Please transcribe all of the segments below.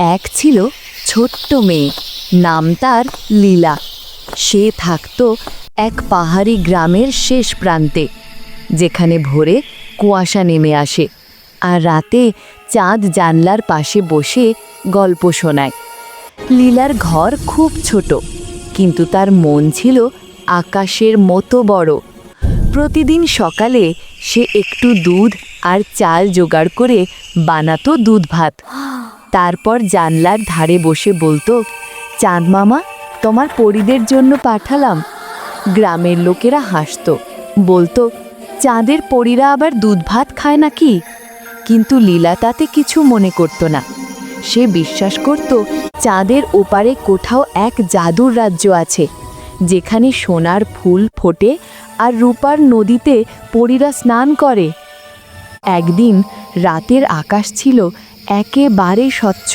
এক ছিল ছোট্ট মেয়ে। নাম তার লীলা। সে থাকতো এক পাহাড়ি গ্রামের শেষ প্রান্তে, যেখানে ভোরে কুয়াশা নেমে আসে আর রাতে চাঁদ জানলার পাশে বসে গল্প শোনায়। লীলার ঘর খুব ছোট, কিন্তু তার মন ছিল আকাশের মতো বড়। প্রতিদিন সকালে সে একটু দুধ আর চাল জোগাড় করে বানাতো দুধ ভাত। তারপর জানলার ধারে বসে বলতো, চাঁদ মামা, তোমার পরিদের জন্য পাঠালাম। গ্রামের লোকেরা হাসতো। বলতো, চাঁদের পরীরা আবার দুধ ভাত খায় নাকি? কিন্তু লীলা তাতে কিছু মনে করতো না। সে বিশ্বাস করত, চাঁদের ওপারে কোথাও এক জাদুর রাজ্য আছে, যেখানে সোনার ফুল ফোটে আর রূপার নদীতে পরীরা স্নান করে। একদিন রাতের আকাশ ছিল একেবারে স্বচ্ছ,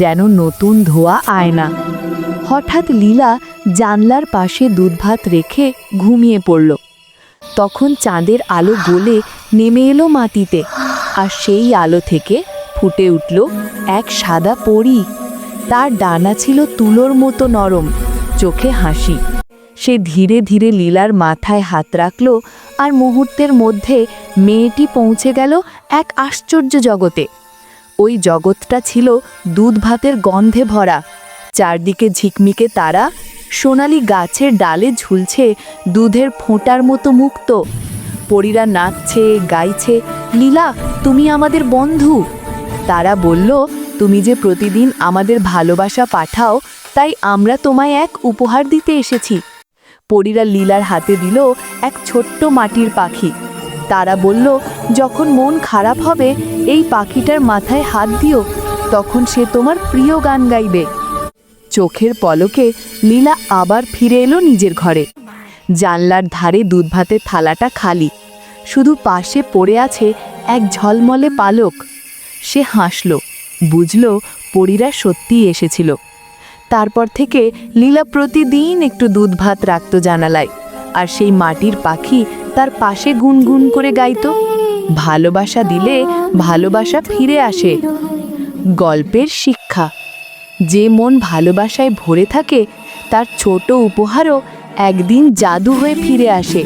যেন নতুন ধোয়া আয়না হঠাৎ লীলা জানলার পাশে দুধভাত রেখে ঘুমিয়ে পড়ল। তখন চাঁদের আলো গলে নেমে এলো মাটিতে, আর সেই আলো থেকে ফুটে উঠল এক সাদা পরী। তার ডানা ছিল তুলোর মতো নরম, চোখে হাসি। সে ধীরে ধীরে লীলার মাথায় হাত রাখল, আর মুহূর্তের মধ্যে মেয়েটি পৌঁছে গেল এক আশ্চর্য জগতে। ওই জগৎটা ছিল দুধ ভাতের গন্ধে ভরা। চারদিকে ঝিকমিকে তারা, সোনালি গাছের ডালে ঝুলছে দুধের ফোঁটার মতো মুক্ত। পরীরা নাচছে, গাইছে, লীলা, তুমি আমাদের বন্ধু। তারা বলল, তুমি যে প্রতিদিন আমাদের ভালোবাসা পাঠাও, তাই আমরা তোমায় এক উপহার দিতে এসেছি। পরীরা লীলার হাতে দিল এক ছোট্ট মাটির পাখি। তারা বলল, যখন মন খারাপ হবে, এই পাখিটার মাথায় হাত দিও, তখন সে তোমার প্রিয় গান গাইবে চোখের পলকে লীলা আবার ফিরে এলো নিজের ঘরে। জানলার ধারে দুধ ভাতের থালাটা খালি। শুধু পাশে পড়ে আছে এক ঝলমলে পালক। সে হাসল, বুঝল পরীরা সত্যিই এসেছিল। তারপর থেকে লীলা প্রতিদিন একটু দুধ ভাত রাখত জানালায়। আর সেই মাটির পাখি তার পাশে গুনগুন করে গাইত। ভালোবাসা দিলে ভালোবাসা ফিরে আসে। গল্পের শিক্ষা, যে মন ভালোবাসায় ভরে থাকে, তার ছোট উপহারও একদিন জাদু হয়ে ফিরে আসে।